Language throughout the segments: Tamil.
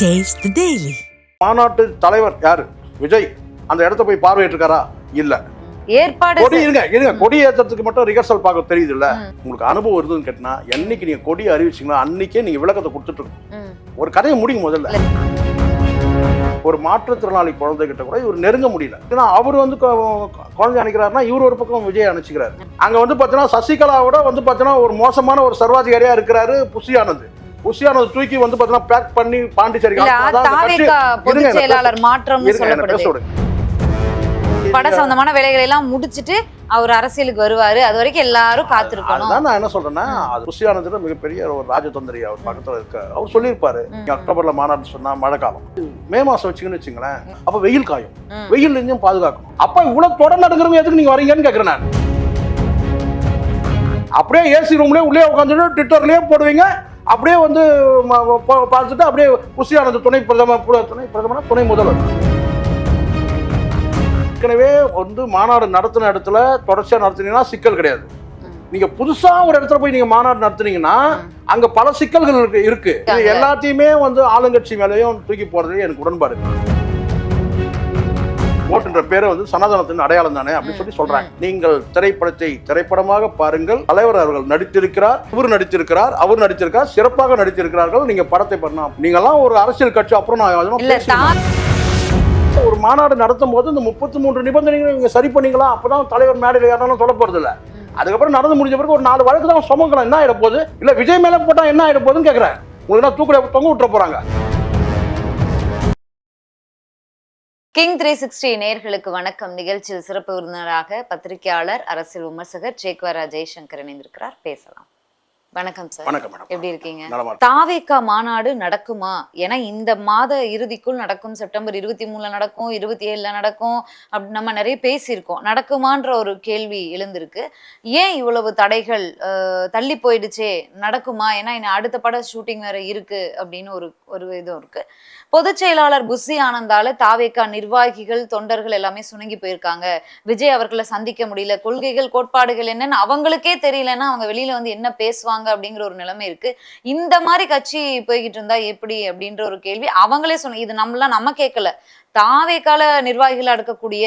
The Daily. மாநாட்டு தலைவர் யாரு? விஜய் அந்த இடத்த போய் பார்வையிட்டிருக்காரா? இல்ல. ஏற்பாடு கொடி இருங்க இருங்க. கொடி ஏற்றத்துக்கு மட்டும் ரிஹர்சல் பார்க்க தெரியுது இல்ல உங்களுக்கு அனுபவம் வருதுன்னு கேட்டினா என்னைக்கு நீங்க கொடி அறிவிச்சீங்களா அன்னைக்கே நீங்க விளக்கத்தை கொடுத்துட்டு இருக்கணும். ஒரு கதையை முடியும் முதல்ல. ஒரு மாற்றுத்திறனாளி குழந்தைகிட்ட கூட இவர் நெருங்க முடியல. ஏன்னா அவர் வந்து கொ- குழந்தை அணைக்கிறாருன்னா இவர் ஒரு பக்கம் விஜய் அணைச்சிக்கிறாரு. அங்க வந்து பாத்தீங்கன்னா சசிகலாவோட வந்து பாத்தீங்கன்னா ஒரு மோசமான ஒரு சர்வாதிகாரியா இருக்கிறாரு புஷி ஆனந்த் புஷி ஆனந்த் தூக்கி வந்து பாத்தீங்கன்னா பேக் பண்ணி என்ன செயலாளர் விடுங்க. பட சம்பந்தமான வேலைகளை எல்லாம் முடிச்சிட்டு அவர் அரசியலுக்கு வருவாரு. அது வரைக்கும் எல்லாரும் காத்திருக்கணும். நான் என்ன சொல்றேன்னா அது புஷி ஆனந்த் மிகப்பெரிய ஒரு ராஜதந்திரி அவர் பக்கத்துல இருக்க. அவர் சொல்லியிருப்பாரு அக்டோபர்ல மாநாடு சொன்னா மழை காலம். மே மாசம் வச்சுங்கன்னு வச்சுங்களேன் அப்ப வெயில் காயும். வெயில் இருந்தும் பாதுகாக்கணும். அப்ப இவ்வளவு தொடர் நடுங்கிறவங்க எதுக்கு நீங்க வரீங்கன்னு கேக்குறேன் நான். அப்படியே ஏசி ரூம்லயே உள்ளே உட்காந்துட்டு ட்விட்டர்லயே போடுவீங்க. அப்படியே வந்து பார்த்துட்டு அப்படியே புஷி ஆனந்த் துணை பிரதமர் துணை பிரதமர் துணை முதல்வர். ஏற்கனவே வந்து மாநாடு நடத்தின இடத்துல தொடர்ச்சியா நடத்தினீங்கன்னா சிக்கல் கிடையாது. ம். நீங்க புதுசா ஒரு இடத்துல போய் நீங்க மாநாடு நடத்துனீங்கன்னா அங்க பல சிக்கல்கள் இருக்கு. எல்லாத்தையுமே வந்து ஆளுங்கட்சி மேலேயும் தூக்கி போறது எனக்கு உடன்பாடு ஓட்டுன்ற பேரை வந்து சனாதனத்தின் அடையாளம் தானே அப்படின்னு சொல்லி சொல்றாங்க. நீங்கள் திரைப்படத்தை திரைப்படமாக பாருங்கள். தலைவர் அவர்கள் நடித்திருக்கிறார் இவர் நடித்திருக்கிறார் அவர் நடித்திருக்கார் சிறப்பாக நடித்திருக்கிறார்கள். நீங்க படத்தை பண்ணலாம். நீங்கெல்லாம் ஒரு அரசியல் கட்சி அப்புறம் நான் ஒரு மாநாடு நடத்தும் போது இந்த முப்பத்தி மூன்று நிபந்தனைகளை நீங்க சரி பண்ணீங்களா? அப்பதான் தலைவர் மேடையில் யாராலும் சொல்ல போறது இல்ல அதுக்கப்புறம் நடந்து முடிஞ்ச பிறகு ஒரு நாலு வழக்கு தான் சுமக்கலாம் என்ன ஆயிட போகுது? இல்ல விஜய் மேல போட்டா என்ன ஆயிட போகுதுன்னு கேக்குறேன். உங்களுக்கு தூக்கில தொங்க விட்டுற போறாங்க. கிங் த்ரீ சிக்ஸ்டி நேர்களுக்கு வணக்கம். நிகழ்ச்சியில் சிறப்பு விருந்தினராக பத்திரிகையாளர் அரசியல் விமர்சகர் சேக்வரா ஜெய்சங்கர் இணைந்திருக்கிறார். பேசலாம். வணக்கம் சார் வணக்கம் எப்படி இருக்கீங்க? தாவேக்கா மாநாடு நடக்குமா? ஏன்னா இந்த மாத இறுதிக்குள் நடக்கும். செப்டம்பர் இருபத்தி மூணுல நடக்கும் இருபத்தி ஏழுல நடக்கும் அப்படி நம்ம நிறைய பேசியிருக்கோம். நடக்குமான்ற ஒரு கேள்வி எழுந்திருக்கு. ஏன் இவ்வளவு தடைகள் தள்ளி போயிடுச்சே? நடக்குமா? ஏன்னா அடுத்த பட ஷூட்டிங் வேற இருக்கு அப்படின்னு ஒரு ஒரு இதுவும் இருக்கு. பொதுச் செயலாளர் புஸ்ஸி ஆனந்தால தாவேக்கா நிர்வாகிகள் தொண்டர்கள் எல்லாமே சுணங்கி போயிருக்காங்க. விஜய் அவர்களை சந்திக்க முடியல. கொள்கைகள் கோட்பாடுகள் என்னன்னு அவங்களுக்கே தெரியலன்னா அவங்க வெளியில வந்து என்ன பேசுவாங்க அப்படிங்கிற ஒரு நிலைமை இருக்கு. இந்த மாதிரி கட்சி போய்கிட்டு இருந்தா எப்படி அப்படின்ற ஒரு கேள்வி அவங்களே சொன்ன இது நம்மளாம் நம்ம கேட்கல. தாவேக்கால நிர்வாகிகளா இருக்கக்கூடிய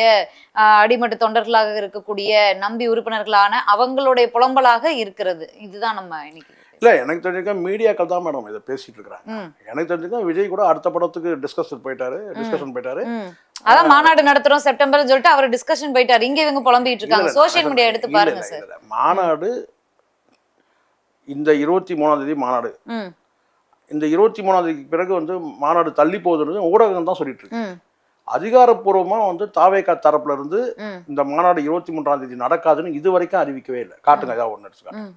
ஆஹ், அடிமட்ட தொண்டர்களாக இருக்கக்கூடிய நம்பி உறுப்பினர்களான அவங்களுடைய புலம்பலாக இருக்கிறது. இதுதான் நம்ம இன்னைக்கு இல்ல எனக்கு தெரிஞ்சுக்க மீடியாக்கள் தான் மேடம் இதை பேசிட்டு இருக்கிறாங்க. எனக்கு தெரிஞ்சுக்க விஜய் கூட அடுத்த படத்துக்கு டிஸ்கஷன் போயிட்டாரு டிஸ்கஷன் போயிட்டாரு. அதான் மாநாடு நடத்துறோம் செப்டம்பர்னு சொல்லிட்டு அவர் டிஸ்கஷன் போயிட்டாரு. இங்க இவங்க புலம்பிட்டு இருக்காங்க. சோஷியல் மீடியா எடுத்து பாருங்க சார். மாநாடு இந்த இருபத்தி மூணாம் தேதி மாநாடு. இந்த இருபத்தி மூணாம் தேதிக்கு பிறகு வந்து மாநாடு தள்ளி போகுதுன்றது ஊடகம் தான் சொல்லிட்டு இருக்கு. ம் அதிகாரப்பூர்வமா வந்து தாவேகா தரப்புல இருந்து இந்த மாநாடு இருபத்தி மூன்றாம் தேதி நடக்காதுன்னு இது வரைக்கும் அறிவிக்கவே இல்லை. காட்டுங்க ஏதாவது ஒன்று.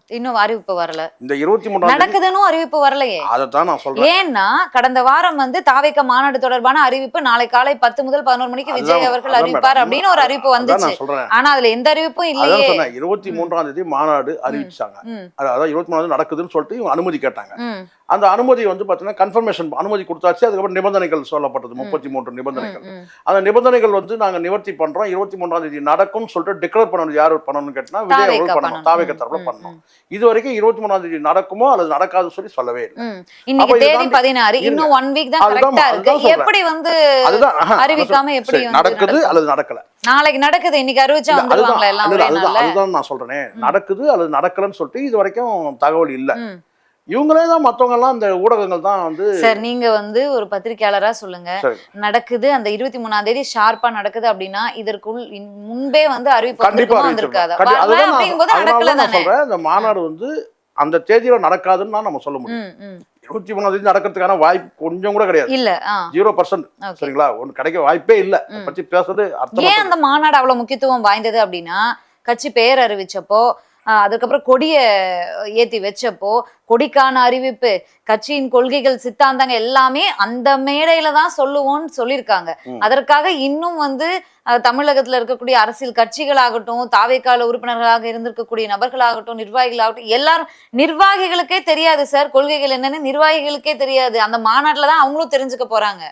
இன்னும் அறிவிப்பு வரல. இந்த இருபத்தி தேதி நடக்குதுன்னு அறிவிப்பு வரலையே. அதைத்தான் நான் சொல்றேன். ஏன்னா கடந்த வாரம் வந்து தாவேக்க மாநாடு தொடர்பான அறிவிப்பு நாளை காலை பத்து முதல் பதினோரு மணிக்கு விஜய் அவர்கள் அறிவிப்பார். அப்படின்னு ஒரு அறிவிப்பு வந்துச்சு. ஆனா அதுல எந்த அறிவிப்பும் இல்லையே. சொன்னேன். இருபத்தி மூன்றாம் தேதி மாநாடு அறிவிச்சாங்க. ம். அது- அதான் இருபத்தி மூணாம் தேதி நடக்குதுன்னு சொல்லிட்டு அனுமதி கேட்டாங்க. அந்த அனுமதி வந்து பார்த்தீங்கன்னா கன்ஃபர்மேஷன் அனுமதி கொடுத்தாச்சு. அதுக்கப்புறம் நிபந்தனைகள் சொல்லப்பட்டது முப்பத்தி மூன்று நிபந்தனைகள். அந்த நிபந்தனைகள் வந்து நாங்க நிவர்த்தி பண்றோம். இருபத்தி மூன்றாம் தேதி நடக்கும்னு சொல்லிட்டு டிக்ளேர் பண்ணணும். யார் பண்ணணும்னு கேட்டா விஜய் அவர்கள் பண்ணணும். ம், தரப்புல பண்ணணும். இது வரைக்கும் இருபத்தி மூணாம் தேதி நடக்குமோ அல்லது நடக்காதுன்னு சொல்லி சொல்லவே இல்லை. நடக்குது? அல்லது நடக்கல? நாளைக்கு நடக்குது. இன்னைக்கு அறிவிச்சா அதுதான் நான் சொல்றேன். நடக்குது அல்லது நடக்கலன்னு சொல்லிட்டு இது வரைக்கும் தகவல் இல்ல. இவங்களே தான் மத்தவங்க எல்லாம் இந்த ஊடகங்கள் தான் வந்து சார் நீங்க வந்து ஒரு பத்திரிக்கையாளரா சொல்லுங்க. நடக்குது அந்த இருபத்தி மூணாம் தேதி ஷார்ப்பா நடக்குது அப்படின்னா இதற்குள் முன்பே வந்து அறிவிப்பு கண்டிப்பா நான் சொல்றேன். இந்த மாநாடு வந்து அந்த தேதியில நடக்காதுன்னு தான் நம்ம சொல்ல முடியும். இருபத்தி மூணாம் தேதி நடக்கிறதுக்கான வாய்ப்பு கொஞ்சம் கூட கிடையாது. இல்ல ஜீரோ பர்சன்ட். சரிங்களா? ஒன்று கிடைக்க வாய்ப்பே இல்ல. பத்தி பேசுறது அர்த்தம் ஏன் அந்த மாநாடு அவ்வளவு முக்கியத்துவம் வாய்ந்தது அப்படின்னா கட்சி பெயர் அறிவிச்சப்போ அதுக்கப்புறம் கொடிய ஏத்தி வச்சப்போ கொடிக்கான அறிவிப்பு கட்சியின் கொள்கைகள் சித்தாந்தங்கள் எல்லாமே அந்த மேடையில தான் சொல்லுவோம்னு சொல்லியிருக்காங்க. அதற்காக இன்னும் வந்து தமிழகத்துல இருக்கக்கூடிய அரசியல் கட்சிகளாகட்டும் தாவேக்கால உறுப்பினர்களாக இருந்திருக்கக்கூடிய நபர்களாகட்டும் நிர்வாகிகளாகட்டும் எல்லாரும் நிர்வாகிகளுக்கே தெரியாது சார். கொள்கைகள் என்னன்னு நிர்வாகிகளுக்கே தெரியாது. அந்த மாநாட்டுல தான் அவங்களும் தெரிஞ்சுக்க போறாங்க.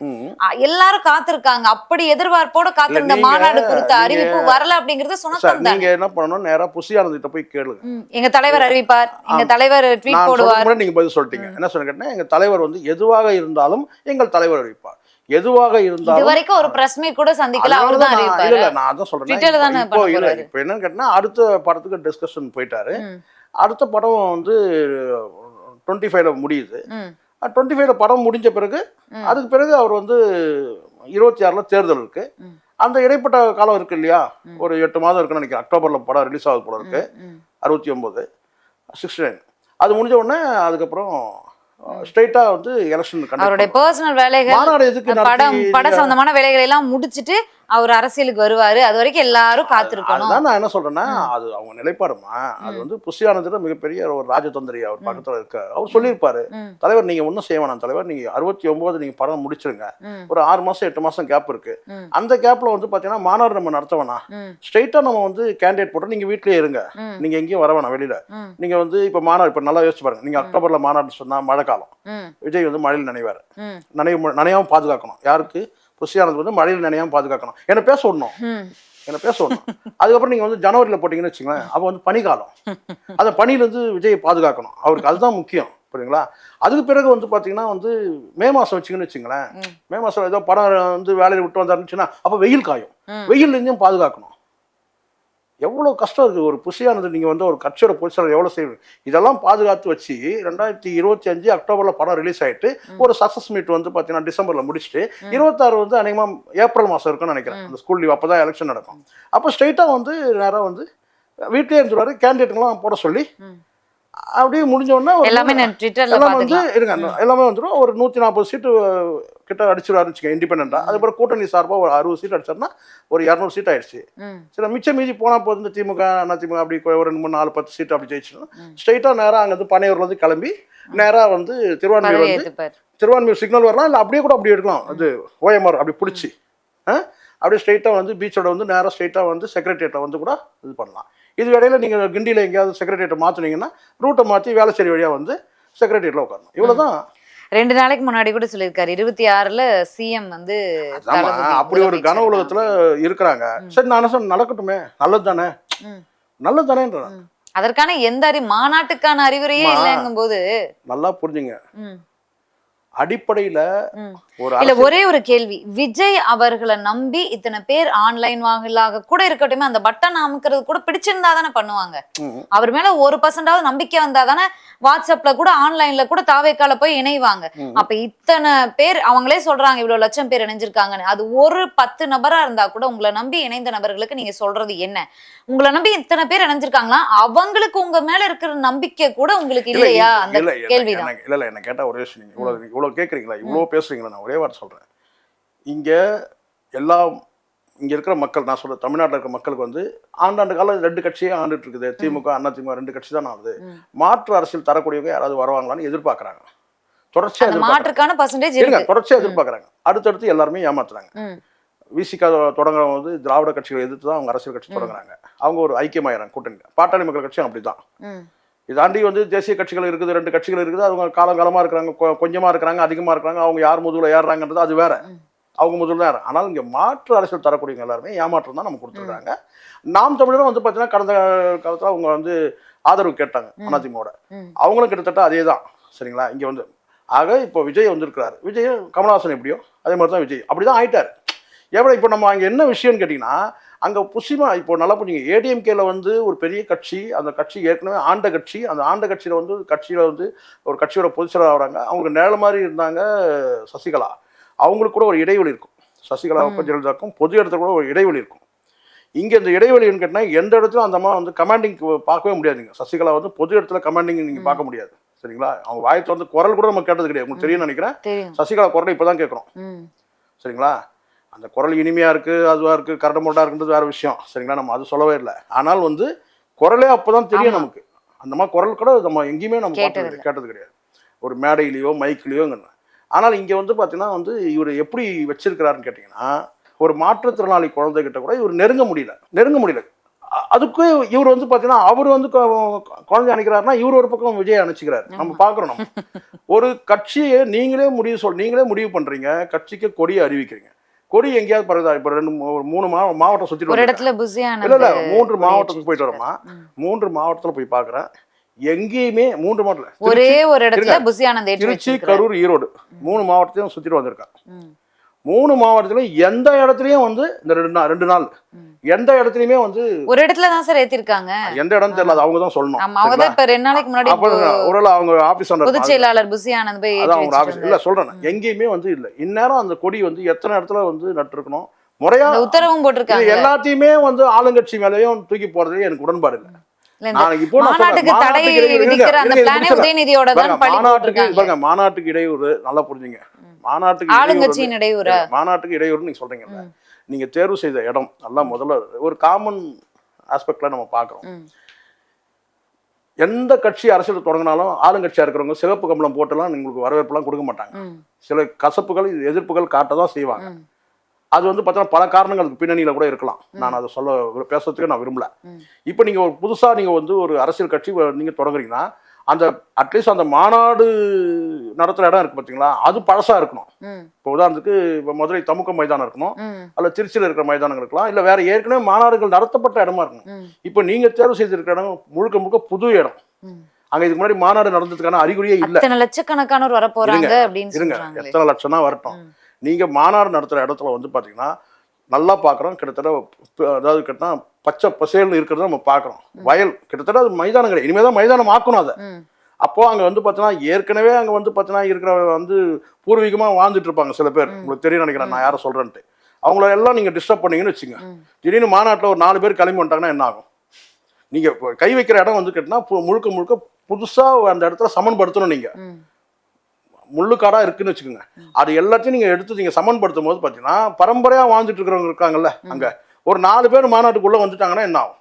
எல்லாரும் காத்திருக்காங்க. அப்படி எதிர்பார்ப்போட காத்திருந்த மாநாடு குறித்த அறிவிப்பு வரல அப்படிங்கிறது நீங்க என்ன பண்ணணும்? நேரா புசியானந்திட்ட போய் கேளுங்க. எங்க தலைவர் அறிவிப்பார். எங்க. தலைவர் ட்வீட் போடுவார். சொல்ல நீங்க பதில் சொல்லிட்டீங்க. என்ன சொன்ன கேட்டேன் எங்க தலைவர் வந்து எதுவாக இருந்தாலும் எங்கள் தலைவர் அறிவிப்பார். எதுவாக இது இருந்தாலும் வரைக்கும் ஒரு பிரஸ் மீட் கூட சந்திக்கல அவர் தான் இல்ல நான் அதான் சொல்றேன் இப்போ இல்ல என்னன்னு கேட்டா அடுத்த படத்துக்கு டிஸ்கஷன் போயிட்டாரு. அடுத்த படம் வந்து டுவெண்ட்டி ஃபைவ்ல முடியுது. டுவெண்ட்டி ஃபைவ்ல படம் முடிஞ்ச பிறகு. அதுக்கு பிறகு அவர் வந்து இருபத்தி ஆறுல தேர்தல் இருக்கு. அந்த இடைப்பட்ட காலம் இருக்கு இல்லையா. ஒரு எட்டு மாதம் இருக்குன்னு நினைக்கிறேன். அக்டோபர்ல படம் ரிலீஸ் ஆகுது போல இருக்கு. அறுபத்தி ஒன்பது சிக்ஸ்டி நைன் அது முடிஞ்ச உடனே அதுக்கப்புறம் ஸ்ட்ரைட்டா வந்து எலெக்ஷன் அவருடைய பர்சனல் வேலைகள் மாநாடு எதுக்கு படம் பட சம்பந்தமான வேலைகளை எல்லாம் முடிச்சிட்டு அவர் அரசியலுக்கு வருவாரு. அது வரைக்கும் எல்லாரும் காத்திருக்கணும். அதுதான் நான் என்ன சொல்றேன்னா அது அவங்க நிலைப்பாடுமா? அது வந்து புஷியானதுல மிகப்பெரிய ஒரு ராஜதந்திரி அவர் பக்கத்துல இருக்க அவர் சொல்லியிருப்பாரு தலைவர் நீங்க ஒன்றும் செய்ய வேணாம் தலைவர். நீங்க அறுபத்தி ஒன்பது நீங்க படம் முடிச்சிருங்க. ஒரு ஆறு மாசம் எட்டு மாசம் கேப் இருக்கு. அந்த கேப்ல வந்து பாத்தீங்கன்னா மாநாடு நம்ம நடத்த வேணாம். ம், ஸ்ட்ரைட்டா நம்ம வந்து கேண்டிடேட் போட்டு நீங்க வீட்லயே இருங்க. நீங்க எங்கேயும் வர வேணாம் வெளியில. நீங்க வந்து இப்ப மாநாடு இப்ப நல்லா யோசிச்சு பாருங்க. நீங்க அக்டோபர்ல மாநாடு சொன்னா மழை காலம் விஜய் வந்து மழையில் நினைவார். ம், நனைய நனையாம பாதுகாக்கணும். யாருக்கு? புஷியானது வந்து மழையில் நனையாம பாதுகாக்கணும். என்ன பேச விடணும். என்ன பேச விடணும். அதுக்கப்புறம் நீங்க வந்து ஜனவரியில் போட்டீங்கன்னு வச்சுங்களேன் அப்போ வந்து பனிக்காலம். அந்த பனியிலேருந்து விஜயை பாதுகாக்கணும். அவருக்கு அதுதான் முக்கியம் புரியுங்களா அதுக்கு பிறகு வந்து பார்த்தீங்கன்னா வந்து மே மாதம் வச்சிங்கன்னு வச்சுங்களேன் ம். மே மாதம் ஏதோ படம் வந்து வேலையில் விட்டு வந்தாருச்சுன்னா அப்போ வெயில் காயும். ம். வெயில்லேருந்தும் பாதுகாக்கணும். எவ்வளோ கஷ்டம் இருக்குது ஒரு புஷியானது நீங்கள் வந்து ஒரு கட்சியோட பொசிஷன் எவ்வளோ செய்யணும். இதெல்லாம் பாதுகாத்து வச்சு ரெண்டாயிரத்தி இருபத்தி அஞ்சு அக்டோபரில் படம் ரிலீஸ் ஆயிட்டு ஒரு சக்ஸஸ் மீட் வந்து பார்த்தீங்கன்னா டிசம்பரில் முடிச்சுட்டு இருபத்தாறு வந்து அநேகமாக ஏப்ரல் மாதம் இருக்குன்னு நினைக்கிறேன். அந்த ஸ்கூல் லீவ் அப்போ தான் எலெக்ஷன் நடக்கும். அப்போ ஸ்ட்ரைட்டாக வந்து நேராக வந்து வீட்டிலே இருந்துருவாரு கேண்டிடேட்டுங்களாம் போட சொல்லி. அப்படியே முடிஞ்ச உடனே ஒரு எல்லாமே வந்து இருங்க எல்லாமே வந்துடும் ஒரு நூற்றி நாற்பது சீட்டு கிட்ட அடிச்சிருவாருன்னு வச்சுக்கோங்க இண்டிபெண்டா அதுக்கப்புறம் கூட்டணி சார்பாக ஒரு அறுபது சீட் அடிச்சாருன்னா ஒரு இரநூறு சீட் ஆயிடுச்சு. சரி மிச்சம் மீதி போனால் போது இந்த திமுக அண்ணா திமுக அப்படி ஒரு ரெண்டு மூணு நாலு பத்து சீட் அப்படி ஜெயிச்சிடும் ம். ஸ்ட்ரைட்டாக நேராக அங்கேருந்து பனையூர்லேருந்து கிளம்பி நேராக வந்து திருவான்மையூர் வந்து திருவான்மையூர் சிக்னல் வரலாம் இல்லை அப்படியே கூட அப்படி எடுக்கலாம். அது ஓஎம்ஆர் அப்படி பிடிச்சி. அப்படியே ஸ்ட்ரைட்டாக வந்து பீச்சோட வந்து நேராக ஸ்ட்ரைட்டாக வந்து செக்ரட்டரியேட்டை வந்து கூட இது பண்ணலாம். இது இடையில நீங்கள் கிண்டியில் எங்கேயாவது செக்ரட்டரியேட்டை மாற்றுனீங்கன்னா ரூட்டை மாற்றி வேளச்சேரி வழியாக வந்து செக்ரட்டரியேட்டில் உட்காரணும். இவ்வளோ தான் ரெண்டு நாளைக்கு முன்னாடி கூட சொல்லியிருக்காரு. இருபத்தி ஆறுல சிஎம் வந்து அப்படி ஒரு கன உலகத்துல இருக்கிறாங்க. சரி நான் நடக்கட்டுமே. நல்லது தானே. நல்லது தானேன்ற அதற்கான எந்த அறி மாநாட்டுக்கான அறிவுரையே. இல்லைங்கும் போது நல்லா புரிஞ்சுங்க. அடிப்படையில இல்ல ஒரே ஒரு கேள்வி. விஜய் அவர்களை நம்பி இத்தனை பேர் ஆன்லைன் வாங்கலாக கூட இருக்கட்டுமே அந்த பட்டன் அமுக்கிறது கூட பிடிச்சிருந்தா தானே பண்ணுவாங்க. அவர் மேல ஒரு பர்சன்டாவது நம்பிக்கை வந்தா தானே வாட்ஸ்அப்ல கூட ஆன்லைன்ல கூட தாவேக்கால போய் இணைவாங்க. அப்ப இத்தனை பேர் அவங்களே சொல்றாங்க இவ்வளவு லட்சம் பேர் இணைஞ்சிருக்காங்கன்னு. அது ஒரு பத்து நபரா இருந்தா கூட உங்களை நம்பி இணைந்த நபர்களுக்கு நீங்க சொல்றது என்ன? உங்களை நம்பி இத்தனை பேர் இணைஞ்சிருக்காங்களா? அவங்களுக்கு உங்க மேல இருக்கிற நம்பிக்கை கூட உங்களுக்கு இல்ல, இல்லையா? இல்ல, அந்த கேள்விதான். இல்ல இல்ல என்ன கேட்டா ஒரே விஷயம். இவ்வளவு இவ்வளவு கேக்குறீங்களா? இவ்வளவு பேசுறீங்களா? ஒரே வார்த்தை சொல்றேன். இங்க எல்லா இங்க இருக்கிற மக்கள் நான் சொல்ற தமிழ்நாட்டுல இருக்கிற மக்களுக்கு வந்து ஆண்டாண்டு காலம் ரெண்டு கட்சியே ஆண்டுட்டு இருக்குது. திமுக அண்ணா திமுக ரெண்டு கட்சி தான் ஆகுது. மாற்று அரசியல் தரக்கூடியவங்க யாராவது வருவாங்களான்னு எதிர்பார்க்கறாங்க. தொடர்ச்சியா அந்த எதிர்பார்க்கறாங்க. மாற்றுக்கான பர்சன்டேஜ் இருங்க இருக்கு. தொடர்ச்சியா எதிர்பார்க்கறாங்க. அடுத்தடுத்து எல்லாருமே ஏமாத்துறாங்க. விசிகா தொடங்குறவங்க வந்து திராவிட கட்சிகளை எதிர்த்து தான் அவங்க அரசியல் கட்சி தொடங்குறாங்க. அவங்க ஒரு ஐக்கியமாயிறாங்க கூட்டணி பாட்டாளி மக்கள் கட்சியும் அப்படிதான். ம், இதாண்டி வந்து தேசிய கட்சிகள் இருக்குது ரெண்டு கட்சிகள் இருக்குது. அவங்க காலங்காலமா இருக்கிறாங்க கொ- கொஞ்சமா இருக்கிறாங்க அதிகமா இருக்கிறாங்க. அவங்க யார் முதுகுல ஏறுறாங்கன்றது அது வேற. அவங்க முதல்ல தான். ஆனால் இங்க மாற்று அரசியல் தரக்கூடியவங்க எல்லாருமே ஏமாற்றம் தான் நம்ம கொடுத்துருக்காங்க. நாம் தமிழரும் வந்து பார்த்தீங்கன்னா கடந்த காலத்துல அவங்க வந்து ஆதரவு கேட்டாங்க ம். அதிமுக ம். அவங்களும் கிட்டத்தட்ட அதே தான். சரிங்களா? இங்க வந்து. ஆக இப்போ விஜய் வந்திருக்கிறாரு. விஜய் கமலஹாசன் எப்படியோ? அதே மாதிரி தான் விஜய். அப்படிதான் ஆயிட்டாரு. எவ்வளோ இப்போ நம்ம அங்கே என்ன விஷயம்னு கேட்டிங்கன்னா அங்கே புசிமா இப்போ நல்லா புரிஞ்சுங்க. ஏடிஎம்கேல வந்து ஒரு பெரிய கட்சி அந்த கட்சி ஏற்கனவே ஆண்ட கட்சி அந்த ஆண்ட கட்சியில் வந்து கட்சியில் வந்து ஒரு கட்சியோட பொதுச்செயலாளர் ஆகுறாங்க. அவங்க நிழல் மாதிரி இருந்தாங்க சசிகலா. அவங்களுக்கு கூட ஒரு இடைவெளி இருக்கும். சசிகலாவுக்கும் ஜெயலலிதாவுக்கும் பொது இடத்துல கூட ஒரு இடைவெளி இருக்கும். இங்கே இந்த இடைவெளின்னு கேட்டால் எந்த இடத்துலையும் அந்த அம்மா வந்து கமாண்டிங் பார்க்கவே முடியாதுங்க. சசிகலா வந்து பொது இடத்துல கமாண்டிங் நீங்கள் பார்க்க முடியாது. சரிங்களா? அவங்க வாய் திறந்து குரல் கூட நம்ம கேட்டது கிடையாது. உங்களுக்கு தெரியும்னு நினைக்கிறேன். சசிகலா குரலை இப்போ தான் கேட்குறோம் சரிங்களா? அந்த குரல் இனிமையாக இருக்குது அதுவாக இருக்குது கரடு முரடாக இருக்குன்றது வேறு விஷயம். சரிங்களா? நம்ம அது சொல்லவே இல்லை. ஆனால் வந்து குரலே அப்போ தான் தெரியும். நமக்கு. அந்த மாதிரி குரல் கூட நம்ம எங்கேயுமே நம்ம கேட்டது கேட்டது கிடையாது. ஒரு மேடையிலையோ மைக்லேயோ ஆனால் இங்கே வந்து பார்த்தீங்கன்னா வந்து இவர் எப்படி வச்சிருக்கிறாருன்னு கேட்டிங்கன்னா ஒரு மாற்றுத்திறனாளி குழந்தைகிட்ட கூட இவர் நெருங்க முடியல. நெருங்க முடியல. அதுக்கு இவர் வந்து பார்த்தீங்கன்னா அவர் வந்து குழந்தை அனுக்கிறாருன்னா இவர் ஒரு பக்கம் விஜய் அனுப்பிச்சுக்கிறாரு நம்ம பார்க்குறோம் நம்ம. ஒரு கட்சியை நீங்களே முடிவு சொல் நீங்களே முடிவு பண்றீங்க கட்சிக்கு கொடியை அறிவிக்கிறீங்க. கொடி எங்கேயாவது பரவுதா இப்போ ரெண்டு மூணு மா மாவட்டம் சுற்றிட்டு ஒரு. இடத்துல புசியான இல்ல இல்ல மூன்று மாவட்டத்துக்கு போயிட்டு வரோமா மூன்று மாவட்டத்துல போய் பார்க்குறேன் எங்கேயுமே மூன்று மாவட்டத்தில் ஒரே ஒரு இடத்துல ஏற்றி திருச்சி. கரூர் ஈரோடு மூணு மாவட்டத்தையும் சுற்றிட்டு வந்திருக்கேன். மூணு மாவட்டத்திலையும் எந்த இடத்துலையும் வந்து இந்த ரெண்டு நாள் ரெண்டு நாள். எந்த இடத்துலையுமே வந்து ஒரு இடத்துல தான் சார் ஏத்திருக்காங்க. எந்த இடம் தெரியல அது அவங்க தான் சொல்லணும். அவங்க தான் இப்ப ரெண்டு நாளைக்கு முன்னாடி ஒருவேளை அவங்க ஆபீஸ் பொதுச் செயலாளர் புசியானந்த் போய் அதான் ஏற்றி அவங்க ஆபீஸ் இல்ல சொல்றேன். எங்கேயுமே வந்து இல்ல. இந்நேரம் அந்த கொடி வந்து எத்தனை இடத்துல வந்து நட்டிருக்கணும்? முறையா உத்தரவும் போட்டிருக்காங்க. எல்லாத்தையுமே வந்து ஆளுங்கட்சி மேலயும் தூக்கி போறதுல எனக்கு உடன்பாடு இல்லை. மாநாட்டுக்கு இடையூறு நல்லா புரிஞ்சுங்க. மாநாட்டுக்கு ஆளுங்கட்சியின் இடையூறா மாநாட்டுக்கு இடையூறு நீங்க சொல்றீங்கல்ல. நீங்க தேர்வு செய்த இடம் நல்லா முதல்ல ஒரு காமன் ஆஸ்பெக்ட்ல நம்ம பார்க்குறோம் ம். எந்த கட்சி அரசியல் தொடங்கினாலும் ஆளுங்கட்சியா இருக்கிறவங்க சிவப்பு கம்பளம் போட்டுலாம் உங்களுக்கு வரவேற்பெல்லாம் கொடுக்க மாட்டாங்க. சில கசப்புகள் எதிர்ப்புகள் காட்ட தான் செய்வாங்க. அது வந்து பார்த்தா பல காரணங்களுக்கு பின்னணியில கூட இருக்கலாம் நான் அதை சொல்ல பேசுறதுக்கு நான் விரும்பல. இப்போ நீங்க ஒரு புதுசா நீங்க வந்து ஒரு அரசியல் கட்சி வ- நீங்க தொடங்குறீங்கன்னா அந்த அட்லீஸ்ட் அந்த மாநாடு நடத்துற இடம் இருக்கு பாத்தீங்களா? அது பழசா இருக்கணும். இப்போ உதாரணத்துக்கு இப்போ மதுரை தமுக்க மைதானம் இருக்கணும். அல்ல திருச்சியில் இருக்கிற மைதானங்கள் இருக்கலாம். இல்ல வேற ஏற்கனவே மாநாடுகள் நடத்தப்பட்ட இடமா இருக்கணும். இப்போ நீங்க தேர்வு செய்திருக்கிற இடம் முழுக்க முழுக்க புது இடம். அங்க இதுக்கு முன்னாடி மாநாடு நடந்ததுக்கான அறிகுறியே இல்ல. அத்தனை லட்சக்கணக்கானோர் வர போறாங்க அப்படின்னு இருங்க. எத்தனை லட்சம் தான் வரட்டும். நீங்க மாநாடு நடத்துற இடத்துல வந்து பாத்தீங்கன்னா நல்லா பார்க்குறோம் கிட்டத்தட்ட அதாவது கிட்டத்தட்ட பச்சை பசேல்னு இருக்கிறத நம்ம பார்க்குறோம் வயல் கிட்டத்தட்ட அது மைதானம் கிடையாது இனிமேல் தான் மைதானம் ஆக்கணும் அதை. ம். அப்போ அங்க வந்து பார்த்தீங்கன்னா ஏற்கனவே அங்க வந்து பார்த்தீங்கன்னா இருக்கிற வந்து பூர்வீகமா வாழ்ந்துட்டு இருப்பாங்க சில பேர். உங்களுக்கு தெரியும் நினைக்கிறேன் நான் யாரை சொல்றேன்ட்டு. அவங்கள எல்லாம் நீங்க டிஸ்டர்ப் பண்ணீங்கன்னு வச்சுங்க. திடீர்னு மாநாட்டில் ஒரு நாலு பேர் கிளம்பி வந்துட்டாங்கன்னா என்ன ஆகும்? நீங்க இப்போ கை வைக்கிற இடம் வந்து கேட்டினா முழுக்க முழுக்க புதுசா அந்த இடத்துல சமன்படுத்தணும் நீங்க. ம். முள்ளுக்காடா இருக்குன்னு வச்சுக்கோங்க. அது எல்லாத்தையும் நீங்க எடுத்து நீங்க சமன்படுத்தும் போது பார்த்தீங்கன்னா பரம்பரையா வாழ்ந்துட்டு இருக்கிறவங்க இருக்காங்கல்ல அங்க. ஒரு நாலு பேர் மாநாட்டுக்குள்ள வந்துட்டாங்கன்னா என்ன ஆகும்?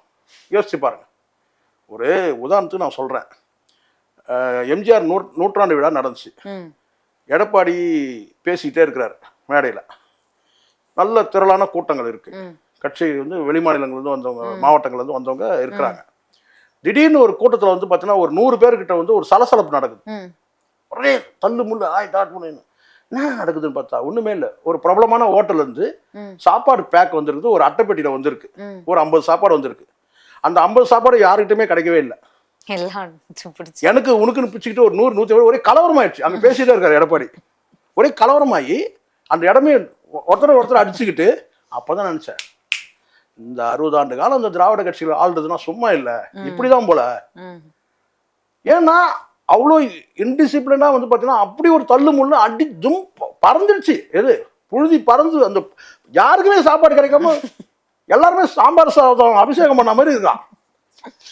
யோசிச்சு பாருங்க. ஒரு உதாரணத்துக்கு நான் சொல்றேன். அஹ் எம்ஜிஆர் நூ நூற்றாண்டு விழா நடந்துச்சு. எடப்பாடி பேசிக்கிட்டே இருக்கிறாரு மேடையில். நல்ல திரளான கூட்டங்கள் இருக்கு. ம். கட்சி வந்து வெளிமாநிலங்கள்லேருந்து வந்தவங்க மாவட்டங்கள்லேருந்து வந்தவங்க இருக்கிறாங்க. திடீர்னு ஒரு கூட்டத்தில் வந்து பார்த்தீங்கன்னா ஒரு நூறு பேர்கிட்ட வந்து ஒரு சலசலப்பு நடக்குது. ஒரே தள்ளு முள்ளு ஆய் டாட் முன்னு என்ன நடக்குதுன்னு பார்த்தா ஒன்றுமே இல்லை. ஒரு பிரபலமான ஹோட்டல் இருந்து. சாப்பாடு பேக் வந்திருக்கு ஒரு அட்டைப்பெட்டியில் வந்திருக்கு. ஒரு ஐம்பது சாப்பாடு வந்திருக்கு. அந்த ஐம்பது சாப்பாடு யாருக்கிட்டுமே கிடைக்கவே இல்லை. எனக்கு உனக்குன்னு பிச்சுக்கிட்டு ஒரு நூறு நூற்றி ஒரே கலவரமாயிடுச்சு. அங்கே பேசிட்டே இருக்காரு எடப்பாடி. ஒரே கலவரமாகி அந்த இடமே ஒருத்தர் ஒருத்தர் அடிச்சுக்கிட்டு அப்பதான் நினைச்சேன் இந்த அறுபது ஆண்டு காலம் இந்த திராவிட கட்சிகள் ஆள்றதுன்னா சும்மா இல்லை. இப்படிதான் போல. ஏன்னா அவ்வளோ இன்டிசிப்ளினா வந்து பார்த்தீங்கன்னா அப்படி ஒரு தள்ளு முள்ளு அடி ஜும் பறந்துடுச்சு எது? புழுதி பறந்து அந்த யாருக்குமே சாப்பாடு கிடைக்காம எல்லாருமே சாம்பார் சாதம் அபிஷேகம் பண்ண மாதிரி இருக்கான்.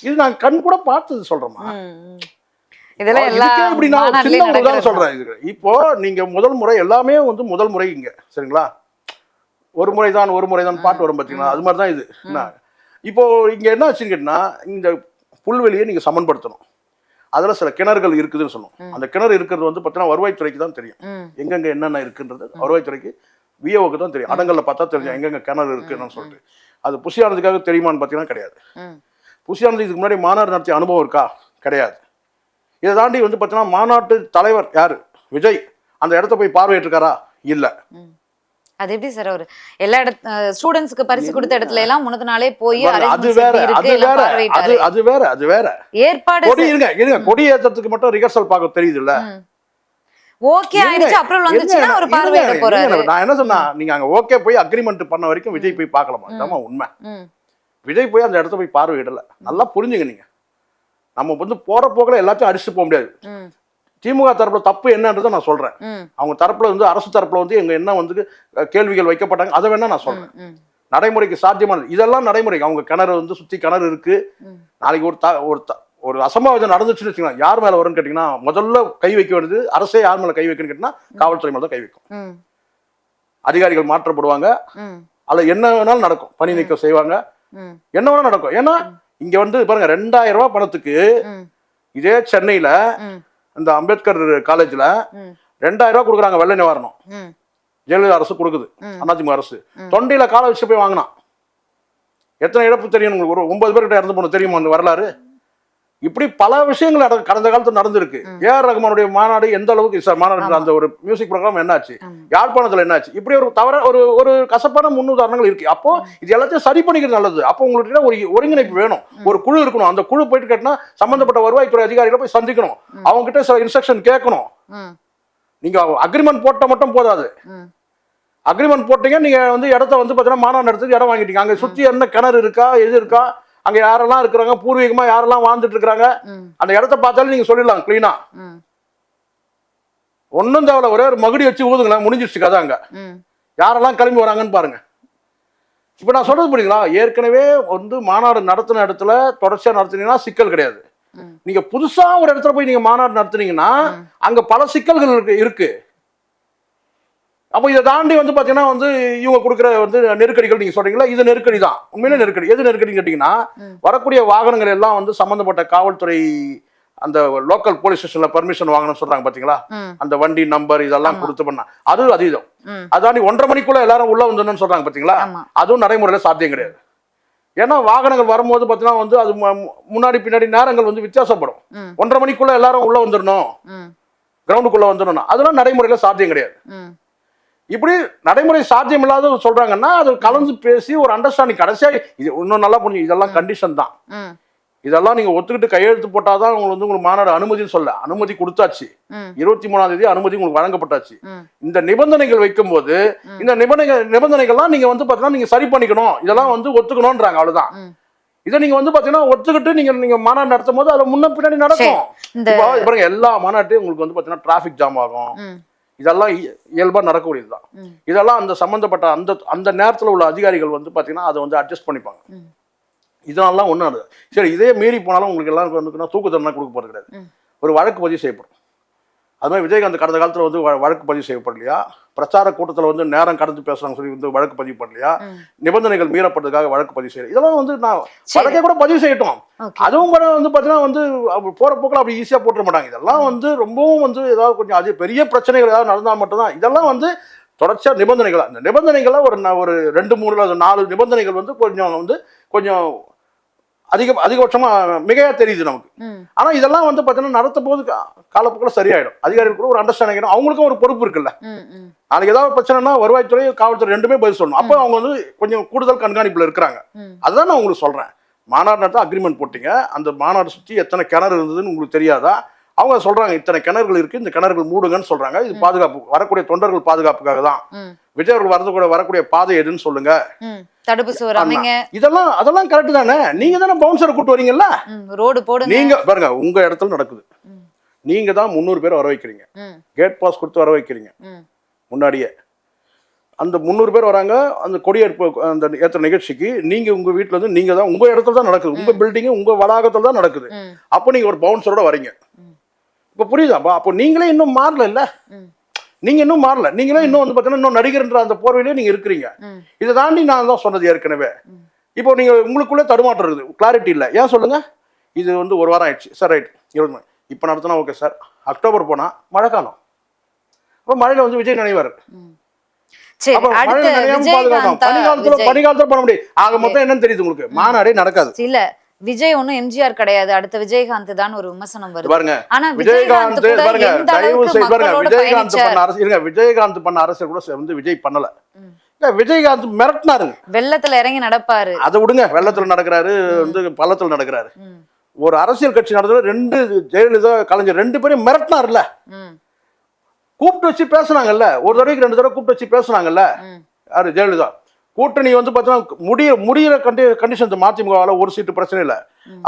இது நான் கண் கூட பார்த்தது சொல்றேமா. இதெல்லாம் மாநாட்டிலயும் சின்ன ஒரு உதாரணம் சொல்றேன் இதுக்கு இப்போ நீங்க முதல் முறை எல்லாமே வந்து முதல் முறை இங்க. சரிங்களா? ஒரு முறை தான் ஒரு முறை தான் பாட்டு வரும் பார்த்தீங்களா? அது மாதிரி தான் இது என்ன? இப்போ இங்க என்ன ஆச்சுன்னு கேட்டினா இந்த புல்வெளியை நீங்க சமன்படுத்தணும். அதுல சில கிணறுகள் இருக்குதுன்னு சொன்னோம் அந்த கிணறு இருக்கிறது வந்து பார்த்தீங்கன்னா வருவாய்த்துறைக்கு தான் தெரியும். எங்கெங்க என்னென்ன இருக்குன்றது வருவாய்த்துறைக்கு விஏஓக்கு தான் தெரியும். அடங்கல்ல பார்த்தா தெரியும் எங்கெங்க கிணறு இருக்குன்னு சொல்லிட்டு. அது புசியானதுக்காக தெரியுமான்னு பார்த்தீங்கன்னா கிடையாது. ம். புசியானது இதுக்கு முன்னாடி மாநாடு நடத்திய அனுபவம் இருக்கா? கிடையாது. இதை தாண்டி வந்து பார்த்தீங்கன்னா மாநாட்டு தலைவர் யாரு? விஜய். அந்த இடத்த போய் பார்வையிட்டிருக்காரா? இல்ல. அது எப்படி சார் ஒரு எல்லா இடத்து ஸ்டூடெண்ட்ஸ்க்கு பரிசு கொடுத்த இடத்துல எல்லாம் முன்னத்து நாளே போய் அது வேற அது வேற அது அது வேற அது வேற. ஏற்பாடு கொடி இருங்க இருங்க கொடி ஏற்றத்துக்கு மட்டும் ரிஹர்சல் பார்க்க தெரியுது இல்ல ஓகே ஆயிடுச்சு அப்புறம் வந்துச்சுன்னா ஒரு பார்வையிட போறாரு. நான் என்ன சொன்னா நீங்க அங்க ஓகே போய் அக்ரிமெண்ட் பண்ண வரைக்கும் விஜய் போய் பார்க்கலாமா? இதாம்மா உண்மை. விஜய் போய் அந்த இடத்த போய் பார்வையிடல. நல்லா புரிஞ்சுங்க நீங்க. நம்ம வந்து போற போக்குல எல்லாத்தையும் அடிச்சுட்டு போக முடியாது. திமுக தரப்புல தப்பு என்னன்றதை நான் சொல்றேன். அவங்க தரப்புல வந்து அரசு தரப்புல வந்து எங்க என்ன வந்து கேள்விகள் வைக்கப்பட்டாங்க அதை வேணா நான் சொல்றேன். நடைமுறைக்கு சாத்தியமானது இதெல்லாம் நடைமுறைக்கு அவங்க கிணறு வந்து சுத்தி கிணறு இருக்கு. நாளைக்கு ஒரு த- ஒரு ஒரு அசம்பாவிதம் நடந்துச்சுன்னு வச்சுக்கலாம் யார் மேல வரும்னு கேட்டீங்கன்னா முதல்ல கை வைக்க வேண்டியது அரசே யார் மேல கை வைக்கணும்னு கேட்டீங்கன்னா காவல்துறை மேல தான் கை வைக்கும். அதிகாரிகள் மாற்றப்படுவாங்க. அதுல என்ன வேணாலும் நடக்கும் பணி நீக்கம் செய்வாங்க. என்ன வேணாலும் நடக்கும் ஏன்னா இங்க வந்து பாருங்க ரெண்டாயிரம் ரூபாய் பணத்துக்கு. இதே சென்னையில. இந்த அம்பேத்கர் காலேஜ்ல. ரெண்டாயிரம் ரூபாய் கொடுக்குறாங்க வெள்ள நிவாரணம். ஜெயலலிதா அரசு கொடுக்குது. அதிமுக அரசு. தொண்டையில காலை வச்சு போய் வாங்கினான் எத்தனை இழப்பு தெரியும் உங்களுக்கு ஒரு ஒன்பது பேர்கிட்ட இறந்து போன தெரியுமா அந்த வரலாறு இப்படி பல விஷயங்கள் நட- கடந்த காலத்துல நடந்திருக்கு. ஏஆர் ரகுமானுடைய மாநாடு எந்த அளவுக்கு சார் மாநாடு. அந்த ஒரு மியூசிக் ப்ரோக்ராம் என்னாச்சு. யாழ்ப்பாணத்துல என்னாச்சு? இப்படி ஒரு தவற ஒரு ஒரு கசப்பான முன்னுதாரணங்கள் இருக்கு. அப்போ இது எல்லாத்தையும் சரி பண்ணிக்கிறது நல்லது. அப்போ உங்கள்கிட்ட ஒரு ஒருங்கிணைப்பு வேணும். ஒரு குழு இருக்கணும். அந்த குழு போயிட்டு கேட்டினா சம்பந்தப்பட்ட வருவாய்த்துறை அதிகாரிகளை போய் சந்திக்கணும். அவங்க கிட்ட சில இன்ஸ்ட்ரக்ஷன் கேட்கணும். நீங்க அக்ரிமெண்ட் போட்ட மட்டும் போதாது. அக்ரிமெண்ட் போட்டீங்க நீங்க வந்து இடத்த வந்து பார்த்தீங்கன்னா மாநாடு நடத்துக்கு இடம் வாங்கிட்டீங்க. அங்க சுத்தி என்ன கிணறு இருக்கா எது இருக்கா அங்க யாரெல்லாம் இருக்கிறாங்க? பூர்வீகமா யாரெல்லாம் வாழ்ந்துட்டு இருக்காங்க ம், அந்த இடத்த பார்த்தாலும் நீங்க சொல்லிடலாம் கிளீனா ஒன்றும் தேவையில்ல ஒரே ஒரு மகுடி வச்சு ஊதுங்களேன் முடிஞ்சிருச்சு கதை அங்க. யாரெல்லாம் கிளம்பி வராங்கன்னு பாருங்க. இப்போ நான் சொல்றது புரியுங்களா ஏற்கனவே வந்து மாநாடு நடத்தின இடத்துல தொடர்ச்சியா நடத்துனீங்கன்னா சிக்கல் கிடையாது. நீங்க புதுசா ஒரு இடத்துல போய் நீங்க மாநாடு நடத்துனீங்கன்னா. அங்க பல சிக்கல்கள் இருக்கு இருக்கு. அப்போ இதை தாண்டி வந்து பாத்தீங்கன்னா வந்து இவங்க கொடுக்குற வந்து நெருக்கடிகள் நீங்க சொல்றீங்களா? இது நெருக்கடி தான். உண்மையிலே நெருக்கடி. எது நெருக்கடின்னு கேட்டீங்கன்னா. வரக்கூடிய வாகனங்கள் எல்லாம் வந்து சம்பந்தப்பட்ட காவல்துறை அந்த லோக்கல் போலீஸ் ஸ்டேஷன்ல பர்மிஷன் வாங்கணும்னு சொல்றாங்க பாத்தீங்களா? அந்த வண்டி நம்பர் இதெல்லாம். கொடுத்து பண்ணா. அது அதீதம். அதாண்டி ஒன்றரை மணிக்குள்ள எல்லாரும் உள்ள வந்துடணும்னு சொல்றாங்க பாத்தீங்களா? அதுவும் நடைமுறையில சாத்தியம் கிடையாது. ஏன்னா வாகனங்கள் வரும்போது பார்த்தீங்கன்னா வந்து அது முன்னாடி பின்னாடி நேரங்கள் வந்து வித்தியாசப்படும். ஒன்றரை மணிக்குள்ள எல்லாரும் உள்ள வந்துடணும். கிரவுண்டுக்குள்ள வந்துடணும். அதெல்லாம் நடைமுறையில சாத்தியம் கிடையாது. இப்படி நடைமுறை சாத்தியம் இல்லாத சொல்றாங்கன்னா அது கலந்து பேசி ஒரு அண்டர்ஸ்டாண்டிங் கடைசியா இது இன்னும் நல்லா புரிஞ்சு இதெல்லாம் கண்டிஷன் தான். இதெல்லாம் நீங்க ஒத்துக்கிட்டு கையெழுத்து போட்டாதான் உங்களுக்கு வந்து உங்களுக்கு மாநாடு அனுமதின்னு சொல்ல அனுமதி கொடுத்தாச்சு. இருபத்தி மூணாம் தேதி அனுமதி உங்களுக்கு வழங்கப்பட்டாச்சு. இந்த நிபந்தனைகள் வைக்கும்போது ம். இந்த நிபந்தனைகள் நிபந்தனைகள்லாம் நீங்க வந்து பாத்தீங்கன்னா நீங்க சரி பண்ணிக்கணும். இதெல்லாம் வந்து ஒத்துக்கணும்ன்றாங்க அவ்வளவுதான். இதை நீங்க வந்து பாத்தீங்கன்னா ஒத்துக்கிட்டு நீங்க நீங்க மாநாடு நடத்தும் போது அதுல முன்ன பின்னாடி நடக்கும். பாருங்க எல்லா மாநாட்டையும் உங்களுக்கு வந்து பாத்தீங்கன்னா டிராபிக் ஜாம் ஆகும். இதெல்லாம் இய- இயல்பா நடக்கக்கூடியதுதான். ம், இதெல்லாம் அந்த சம்பந்தப்பட்ட அந்த அந்த நேரத்துல உள்ள அதிகாரிகள் வந்து பாத்தீங்கன்னா அதை வந்து அட்ஜஸ்ட் பண்ணிப்பாங்க. இதனாலாம் ஒன்றும் சரி இதே மீறி போனாலும் உங்களுக்கு எல்லாருக்கும் வந்து தூக்கு தண்டனை கொடுக்க போறது கிடையாது. ஒரு வழக்கு பதிவு செய்யப்படும். அது மாதிரி விஜயகாந்த் கடந்த காலத்துல வந்து வழக்கு பதிவு செய்யப்படலையா? பிரச்சார கூட்டத்துல வந்து நேரம் கடந்து பேசுறாங்க சொல்லி வந்து வழக்கு பதிவு பண்ணலையா. நிபந்தனைகள் மீறப்பட்டதுக்காக வழக்கு பதிவு செய்யல. இதெல்லாம் வந்து நான். வழக்கே கூட பதிவு செய்யட்டும். அதுவும் கூட வந்து பார்த்தீங்கன்னா வந்து போற போக்கில் அப்படி ஈஸியாக போட்டுற மாட்டாங்க. இதெல்லாம் வந்து ரொம்பவும் வந்து ஏதாவது கொஞ்சம் அது பெரிய பிரச்சனைகள் ஏதாவது நடந்தால் மட்டும்தான். இதெல்லாம் வந்து தொடர்ச்சியாக நிபந்தனைகள்? அந்த நிபந்தனைகளை ஒரு ஒரு ரெண்டு மூணு நாலு நிபந்தனைகள் வந்து கொஞ்சம் வந்து கொஞ்சம் அதிக அதிகபட்சமாக மிகையாக தெரியுது நமக்கு. ம், ஆனால் இதெல்லாம் வந்து பார்த்தீங்கன்னா நடத்தும் போது காலப்போக்கில் சரியாயிடும். அதிகாரிகள் கூட ஒரு அண்டர்ஸ்டாண்டிங் அவங்களுக்கும் ஒரு பொறுப்பு இருக்குல்ல. நாளைக்கு ஏதாவது பிரச்சனைனா வருவாய்த்துறை காவல்துறை ரெண்டுமே பதில் சொல்லணும். அப்போ அவங்க வந்து கொஞ்சம் கூடுதல் கண்காணிப்பில் இருக்கிறாங்க. அதுதான் நான் உங்களுக்கு சொல்றேன். மாநாடு நடத்த அக்ரிமெண்ட் போட்டீங்க. அந்த மாநாடு சுற்றி எத்தனை கிணறு இருந்ததுன்னு உங்களுக்கு தெரியாதா? அவங்க சொல்றாங்க இத்தனை கிணறுகள் இருக்கு இந்த கிணறுகள் மூடுங்கன்னு சொல்றாங்க. இது பாதுகாப்பு வரக்கூடிய தொண்டர்கள் பாதுகாப்புக்காக தான். விஜய் அவர்கள் வரது கூட வரக்கூடிய பாதை எதுன்னு சொல்லுங்க. தடுப்பு சுவர். அமைங்க இதெல்லாம் அதெல்லாம் கரெக்ட் தானே? நீங்க தானே பவுன்சரை கூட்டு வரீங்கல்ல? ரோடு போடுங்க. நீங்க பாருங்க உங்க இடத்துல நடக்குது. நீங்க தான் முந்நூறு பேர் வர வைக்கிறீங்க. கேட் பாஸ் கொடுத்து வர வைக்கிறீங்க. முன்னாடியே. அந்த முந்நூறு பேர் வராங்க அந்த கொடியேற்பு அந்த ஏற்ற நிகழ்ச்சிக்கு நீங்க உங்க வீட்ல இருந்து நீங்க தான் உங்க இடத்துல தான் நடக்குது. உங்க பில்டிங் உங்க வளாகத்துல தான் நடக்குது. அப்போ நீங்க ஒரு பவுன்சரோட வரீங்க. இப்போ புரியுதாப்பா அப்போ நீங்களே இன்னும் மாறல இல்ல? நீங்க இன்னும் மாறல. நீங்களே இன்னும் வந்து பார்த்தீங்கன்னா இன்னும் நடிகர்ன்ற அந்த போர்வையிலே நீங்க இருக்கிறீங்க. இதை தாண்டி நான் தான் சொன்னது ஏற்கனவே. இப்போ நீங்க உங்களுக்குள்ளே தடுமாற்றம் இருக்குது. கிளாரிட்டி இல்லை. ஏன் சொல்லுங்க? இது வந்து ஒரு வாரம் ஆயிடுச்சு. சார் ரைட் இருபது இப்போ நடத்தினா ஓகே சார் அக்டோபர் போனா மழைக்காலம் அப்போ மழையில வந்து விஜய் நினைவார். விஜய். பனிக்காலத்துல பண்ண முடியும். ஆக மொத்தம் என்னன்னு தெரியுது உங்களுக்கு? மாநாடே நடக்காது. இல்ல. விஜய் ஒண்ணும் எம்ஜிஆர் கிடையாது. அடுத்த விஜயகாந்த் தான் ஒரு விமர்சனம் வருது. பாருங்க. ஆனா விஜயகாந்த் பாருங்க தயவு செய்து பாருங்க. விஜயகாந்த் பண்ண அரசு இருங்க விஜயகாந்த் பண்ண அரசியல் கூட வந்து விஜய் பண்ணல. விஜயகாந்த் மிரட்டினாருங்க வெள்ளத்துல இறங்கி நடப்பாரு. அதை விடுங்க வெள்ளத்துல நடக்கிறாரு வந்து பள்ளத்துல நடக்கிறாரு. ஒரு அரசியல் கட்சி நடத்துற ரெண்டு ஜெயலலிதா கலைஞர் ரெண்டு பேரும் மிரட்டினார்ல கூப்பிட்டு வச்சு பேசுனாங்கல்ல. ஒரு தடவைக்கு ரெண்டு தடவை கூப்பிட்டு வச்சு பேசுனாங்கல்ல. யாரு? ஜெயலலிதா. கூட்டணி வந்து பார்த்தீங்கன்னா முடிய முடியிற கண்டி கண்டிஷன் மதிமுகவால ஒரு சீட்டு பிரச்சனை இல்லை.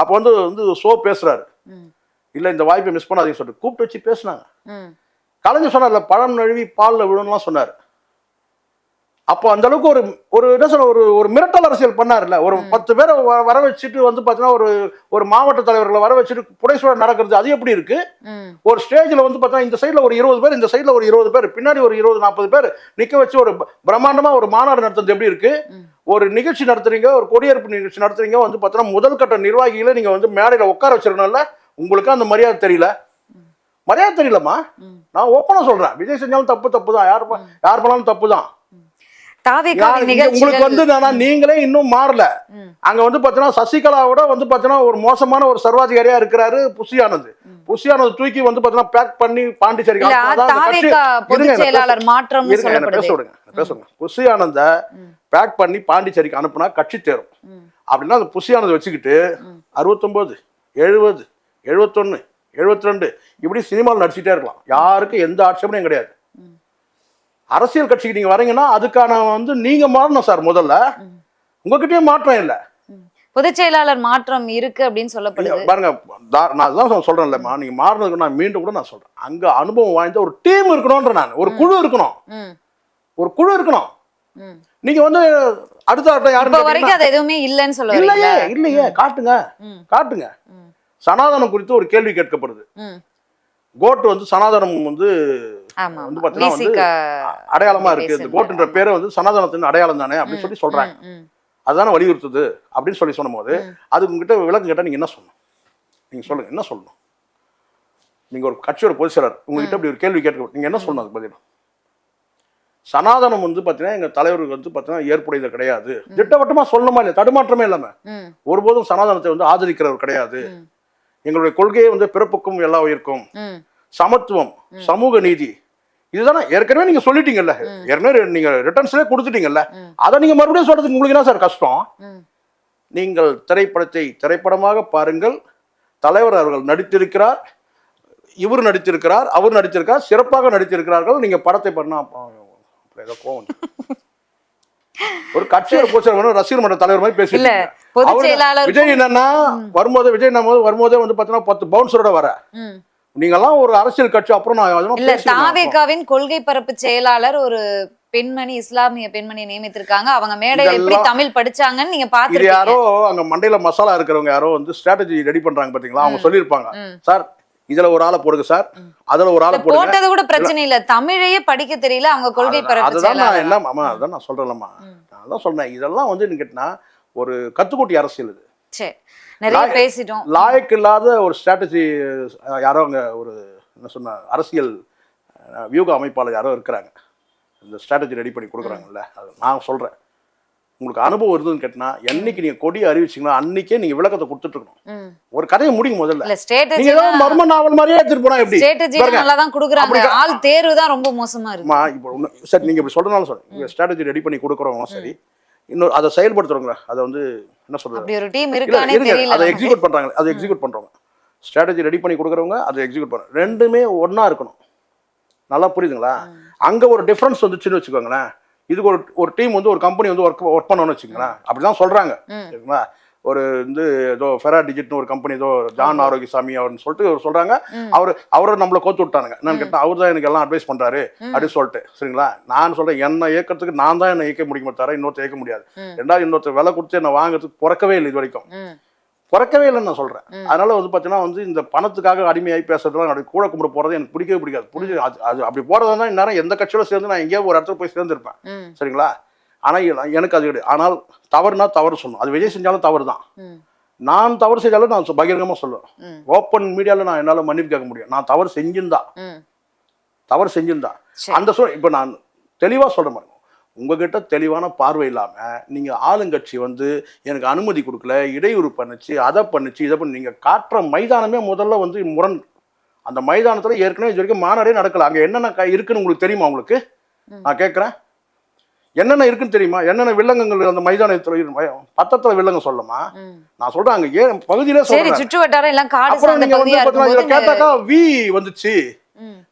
அப்போ வந்து வந்து சோ பேசுறாரு. இல்ல இந்த வாய்ப்பை மிஸ் பண்ணாதீங்கன்னு சொல்லிட்டு கூப்பிட்டு வச்சு பேசுனாங்க. கலைஞர் சொன்னார்ல பழம் நழுவி பால்ல விழுணும்லாம் சொன்னார். அப்போ அந்த அளவுக்கு ஒரு ஒரு என்ன சொல்ல ஒரு ஒரு மிரட்டல் அரசியல் பண்ணார்ல ஒரு பத்து பேரை வர வச்சுட்டு வந்து பார்த்தீங்கன்னா ஒரு ஒரு மாவட்ட தலைவர்களை வர வச்சுட்டு புடைசூழல் நடக்கிறது அது எப்படி இருக்கு? ஒரு ஸ்டேஜில் வந்து பார்த்தீங்கன்னா இந்த சைடில் ஒரு இருபது பேர் இந்த சைடில் ஒரு இருபது பேர் பின்னாடி ஒரு இருபது நாற்பது பேர் நிற்க வச்சு ஒரு ப- பிரம்மாண்டமா ஒரு மாநாடு நடத்துறது எப்படி இருக்கு. ஒரு நிகழ்ச்சி நடத்துறீங்க ஒரு கொடியேற்பு நிகழ்ச்சி நடத்துறீங்க வந்து பார்த்தீங்கன்னா முதல் கட்ட நிர்வாகிகளை நீங்க வந்து மேடையில் உட்கார வச்சிருக்கணும்ல? உங்களுக்கு அந்த மரியாதை தெரியல? மரியாதை தெரியலம்மா. நான் ஓப்பனா சொல்றேன். விஜய் செஞ்சாலும் தப்பு தப்பு தான் யார் யார் பண்ணாலும் தப்பு தான் உங்களுக்கு வந்து நீங்களே இன்னும் மாறல. அங்க வந்து பாத்தீங்கன்னா சசிகலாவோட வந்து பாத்தீங்கன்னா ஒரு மோசமான ஒரு சர்வாதிகாரியா இருக்கிறாரு புஷி ஆனந்த் புஷி ஆனந்த் தூக்கி வந்து பாத்தீங்கன்னா பேக் பண்ணி பாண்டிச்சேரிக்கு இல்ல அனுப்புனா தான் அந்த கட்சி- தாவேக்கா இருங்க, பொதுச் என்ன செயலாளர் மாற்றம்னு இருங்க என்ன பேச சொல்லப்படுது விடுங்க என்ன பேச விடுங்க புஷி ஆனந்த ம். பேக் பண்ணி பாண்டிச்சேரிக்கு அனுப்புனா கட்சி தேரும். அப்படின்னா அந்த புஷி ஆனந்த் வச்சுக்கிட்டு. அறுபத்தொன்பது எழுபது எழுபத்தொன்னு எழுபத்தி ரெண்டு இப்படி சினிமாவில் நடிச்சிட்டே இருக்கலாம் யாருக்கும் எந்த ஆட்சேபனையும் கிடையாது. அரசியல் கட்சிக்கு நீங்க வரீங்கன்னா அதுக்கான வந்து நீங்க மாறணும் சார் முதல்ல. உங்ககிட்டயும் மாற்றம் இல்லை. பொதுச் செயலாளர் மாற்றம் இருக்கு அப்படின்னு சொல்லப்படுது. பாருங்க நான் அதுதான் சொ- சொல்றேன்லம்மா. நீங்க மாறினதுக்கு நான் மீண்டும் கூட நான் சொல்றேன். அங்க அனுபவம் வாய்ந்த ஒரு டீம் இருக்கணும்ன்ற நான். ஒரு குழு இருக்கணும். ஒரு குழு இருக்கணும். நீங்க வந்து அடுத்த யாரும் வரைக்கும் அது எதுவுமே இல்லைன்னு சொல்ல இல்லையே இல்லையே. காட்டுங்க. காட்டுங்க. சனாதனம் குறித்து ஒரு கேள்வி கேட்கப்படுது. ம். கோட்டு வந்து சனாதனம் வந்து வந்து ஆமா. பாத்தீங்கன்னா வந்து அடையாளமா இருக்கு இந்த. கோட்டுன்ற பேரை வந்து சனாதனத்தின் அடையாளம் தானே அப்படின்னு சொல்லி சொல்றாங்க. அதுதானே வலியுறுத்துது அப்படின்னு சொல்லி சொன்னபோது. அதுக்கு உங்ககிட்ட விளக்கம் கேட்டா நீங்க என்ன சொல்லணும் நீங்க சொல்லுங்க என்ன சொல்லணும் நீங்க ஒரு கட்சியோட பொதுச் செயலர் உங்ககிட்ட இப்படி ஒரு கேள்வி கேட்க நீங்க என்ன சொல்லணும் அதுக்கு பதில் சனாதனம் வந்து பாத்தீங்கன்னா எங்க தலைவருக்கு வந்து பாத்தீங்கன்னா ஏற்புடையது கிடையாது திட்டவட்டமா சொல்லணுமா இல்லையா தடுமாற்றமே இல்லாம. ஒருபோதும் சனாதனத்தை வந்து ஆதரிக்கிறவர் கிடையாது. எங்களுடைய கொள்கையே வந்து பிறப்புக்கும் எல்லா உயிருக்கும். சமத்துவம் சமூக நீதி இதுதானே? ஏற்கனவே நீங்க சொல்லிட்டீங்கல்ல. ஏற்கனவே நீங்க ரிட்டர்ன்ஸ்லேயே கொடுத்துட்டீங்கல்ல. அதை நீங்க மறுபடியும் சொல்றதுக்கு உங்களுக்கு என்ன சார் கஷ்டம். நீங்கள் திரைப்படத்தை திரைப்படமாக பாருங்கள். தலைவர் அவர்கள் நடித்திருக்கிறார். இவர் நடித்திருக்கிறார். அவர் நடித்திருக்கார் சிறப்பாக நடித்திருக்கிறார்கள். நீங்க படத்தை பண்ணா ஏதோ கோவம். ஒரு கட்சியோட போச்சு ரசிகர் மன்ற தலைவர் மாதிரி பேசி இல்ல பொதுச் செயலாளர் விஜய் என்னன்னா வரும்போதே விஜய் நம்ம வரும்போதே வந்து பாத்தீங்கன்னா பத்து பவுன்சரோட வர. நீங்கெல்லாம் ஒரு அரசியல் கட்சி அப்புறம் நான் இல்ல. தாவேகாவின் கொள்கை பரப்பு செயலாளர் ஒரு பெண்மணி இஸ்லாமிய பெண்மணி நியமித்திருக்காங்க. அவங்க மேடையில எப்படி தமிழ் படிச்சாங்கன்னு நீங்க பாத்துருக்கீங்க யாரோ அங்க மண்டையில மசாலா இருக்கிறவங்க யாரோ வந்து ஸ்ட்ராட்டஜி ரெடி பண்றாங்க பாத்தீங்களா? அவங்க சொல்லியிருப்பாங்க. ம். சார் இதுல ஒரு ஆளை போடுங்க சார். அதுல ஒரு ஆளை போடுங்க. போட்டது கூட பிரச்சனை இல்ல. தமிழையே படிக்க தெரியல அவங்க கொள்கை பரப்பு அதுதான் நான் என்ன அம்மா அதான் நான் சொல்றேன்லம்மா. நான் தான் சொன்னேன் இதெல்லாம் வந்து கேட்டினா ஒரு கத்துக்குட்டி அரசியல் இது. சரி. நிறைய பேசிட்டோம். லாயக்கு இல்லாத ஒரு ஸ்ட்ராட்டஜி யாரோ அங்க ஒரு என்ன சொன்ன அரசியல் வியூக அமைப்பாளர் யாரோ இருக்கிறாங்க. இந்த ஸ்ட்ராட்டஜி ரெடி பண்ணி கொடுக்குறாங்கல்ல அது நான் சொல்றேன். உங்களுக்கு அனுபவம் இருந்ததுன்னு கேட்டினா என்னைக்கு நீங்க கொடி அறிவிச்சீங்களோ அன்னைக்கே நீங்க விளக்கத்தை கொடுத்துட்டு இருக்கணும் ம். ஒரு கதையை முடியும் முதல்ல. இல்ல நீங்க ஏதோ மர்ம நாவல் மாதிரியே எடுத்துட்டு போனா எப்படி? ஸ்ட்ராட்டஜி. நல்லா தான் குடுக்குறாங்க. ஆள் தேர்வு தான் ரொம்ப மோசமா இருக்கு. இப்போ சரி நீங்க இப்படி சொல்றதுனால சொல்றேன் ஸ்ட்ராட்டஜி ரெடி பண்ணி கொடுக்குறவங்க சரி. இன்னொரு அதை செயல்படுத்துறவங்க அதை வந்து என்ன சொல்றது? அதை. எக்ஸிக்யூட் பண்றாங்க அதை எக்ஸிக்யூட் பண்றவங்க. ஸ்ட்ராட்டஜி ரெடி பண்ணி கொடுக்குறவங்க அதை எக்ஸிக்யூட் பண்றாங்க ரெண்டுமே ஒண்ணா இருக்கணும். நல்லா புரியுதுங்களா? அங்க ஒரு டிஃபரன்ஸ் வந்துச்சுன்னு வச்சுக்கோங்களேன். இதுக்கு ஒரு ஒரு டீம் வந்து ஒரு கம்பெனி வந்து ஒர்க் ஒர்க் பண்ணணும்னு வச்சுக்கோங்களேன். அப்படிதான் சொல்றாங்க. ம். ஒரு வந்து ஏதோ ஃபெரா டிஜிட்னு ஒரு கம்பெனி ஏதோ ஜான் ஆரோக்கியசாமி அவர்னு சொல்லிட்டு அவர் சொல்றாங்க. அவர் அவரை நம்மள கோத்து விட்டானுங்க. என்னன்னு கேட்டா அவர் தான் எனக்கு எல்லாம் அட்வைஸ் பண்றாரு அப்படின்னு சொல்லிட்டு. சரிங்களா? நான் சொல்றேன் என்ன இயக்கத்துக்கு நான் தான் என்ன இயக்க முடியுமே தவிர இன்னொருத்தர் இயக்க முடியாது. ரெண்டாவது இன்னொருத்தர் விலை கொடுத்து என்ன வாங்குறதுக்கு பிறக்கவே இல்லை இது வரைக்கும். பிறக்கவே இல்லைன்னு நான் சொல்றேன். அதனால வந்து பார்த்தீங்கன்னா வந்து இந்த பணத்துக்காக அடிமையாகி பேசுறதுலாம் அப்படி கூட கும்பிட போறது எனக்கு பிடிக்கவே பிடிக்காது. பிடிச்சி அது அது அப்படி போறதா தான் இந்நேரம் எந்த கட்சியோட சேர்ந்து நான் எங்கேயோ ஒரு இடத்துல போய் சேர்ந்துருப்பேன். சரிங்களா? ஆனா இல்ல- எனக்கு அது கிடையாது. ஆனால் தவறுனா தவறு சொல்லணும். அது விஜய் செஞ்சாலும் தவறு தான். நான் தவறு செஞ்சாலும் நான் சொ- பகிரங்கமா சொல்லுவேன். ஓப்பன் மீடியால நான் என்னால மன்னிப்பு கேட்க முடியும். நான் தவறு செஞ்சிருந்தா. தவறு செஞ்சிருந்தா. சரி. அந்த சொல் இப்போ நான் தெளிவா சொல்ற மாதிரி உங்ககிட்ட தெளிவான பார்வை இல்லாம நீங்க ஆளுங்கட்சி வந்து எனக்கு அனுமதி கொடுக்கல இடையூறு பண்ணுச்சு அதை பண்ணுச்சு இதை பண்ணி நீங்க காட்டுற மைதானமே முதல்ல வந்து முரண். அந்த மைதானத்துல ஏற்கனவே இது வரைக்கும் மாநாடே நடக்கல. அங்க என்னென்ன இருக்குன்னு உங்களுக்கு தெரியுமா உங்களுக்கு. நான் கேட்குறேன். என்னென்ன இருக்குன்னு தெரியுமா? என்னென்ன வில்லங்கங்கள் அந்த மைதானத்துல பத்தத்துல வில்லங்கம் சொல்லமா. நான் சொல்றேன் அங்க ஏன் பகுதியிலே சொல்றேன். சுற்று வட்டாரம் எல்லாம் காடு அப்புறம் சார்ந்த நீங்க வந்து கேட்டாக்கா வி வந்துச்சு.